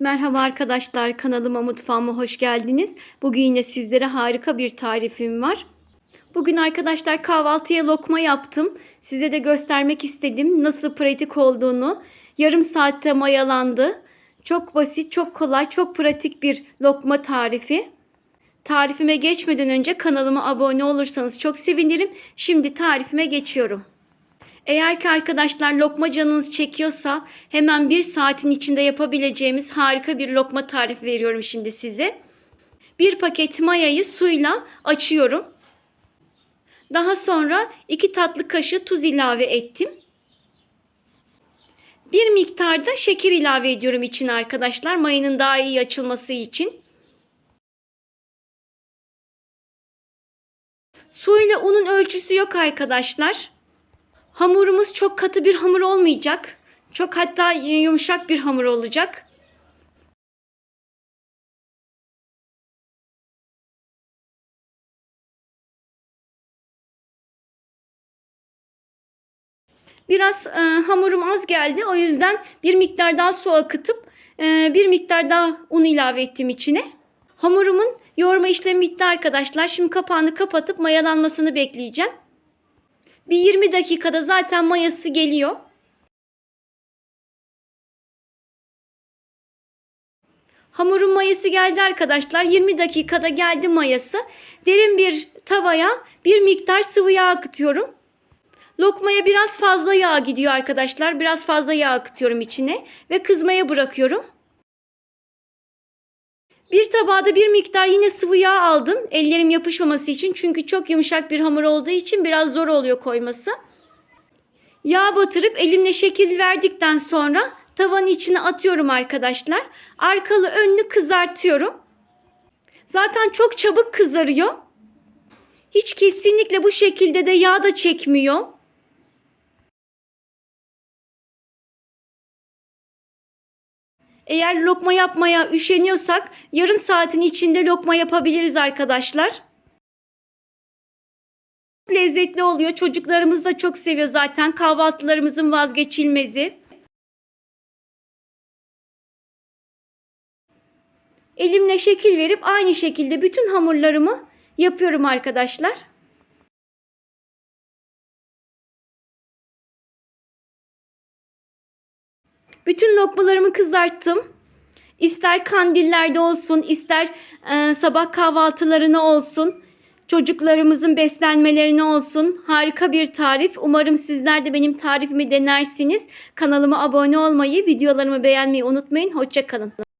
Merhaba arkadaşlar kanalıma mutfağıma hoş geldiniz. Bugün yine sizlere harika bir tarifim var. Bugün arkadaşlar kahvaltıya lokma yaptım. Size de göstermek istedim nasıl pratik olduğunu. Yarım saatte mayalandı. Çok basit, çok kolay, çok pratik bir lokma tarifi. Tarifime geçmeden önce kanalıma abone olursanız çok sevinirim. Şimdi tarifime geçiyorum. Eğer ki arkadaşlar lokma canınız çekiyorsa hemen bir saatin içinde yapabileceğimiz harika bir lokma tarifi veriyorum şimdi size. Bir paket mayayı suyla açıyorum. Daha sonra iki tatlı kaşığı tuz ilave ettim. Bir miktarda şeker ilave ediyorum içine arkadaşlar mayanın daha iyi açılması için. Su ile unun ölçüsü yok arkadaşlar. Hamurumuz çok katı bir hamur olmayacak. Çok hatta yumuşak bir hamur olacak. Biraz e, hamurum az geldi. O yüzden bir miktar daha su akıtıp e, bir miktar daha un ilave ettim içine. Hamurumun yoğurma işlemi bitti arkadaşlar. Şimdi kapağını kapatıp mayalanmasını bekleyeceğim. Bir 20 dakikada zaten mayası geliyor. Hamurun mayası geldi arkadaşlar. 20 dakikada geldi mayası. Derin bir tavaya bir miktar sıvı yağ akıtıyorum. Lokmaya biraz fazla yağ gidiyor arkadaşlar. Biraz fazla yağ akıtıyorum içine ve kızmaya bırakıyorum. Bir tabağa da bir miktar yine sıvı yağ aldım. Ellerim yapışmaması için. Çünkü çok yumuşak bir hamur olduğu için biraz zor oluyor koyması. Yağ batırıp elimle şekil verdikten sonra tavanın içine atıyorum arkadaşlar. Arkalı önlü kızartıyorum. Zaten çok çabuk kızarıyor. Hiç kesinlikle bu şekilde de yağ da çekmiyor. Eğer lokma yapmaya üşeniyorsak yarım saatin içinde lokma yapabiliriz arkadaşlar. Lezzetli oluyor. Çocuklarımız da çok seviyor zaten. Kahvaltılarımızın vazgeçilmezi. Elimle şekil verip aynı şekilde bütün hamurlarımı yapıyorum arkadaşlar. Bütün lokmalarımı kızarttım. İster kandillerde olsun, ister e, sabah kahvaltılarına olsun, çocuklarımızın beslenmelerine olsun. Harika bir tarif. Umarım sizler de benim tarifimi denersiniz. Kanalıma abone olmayı, videolarımı beğenmeyi unutmayın. Hoşçakalın.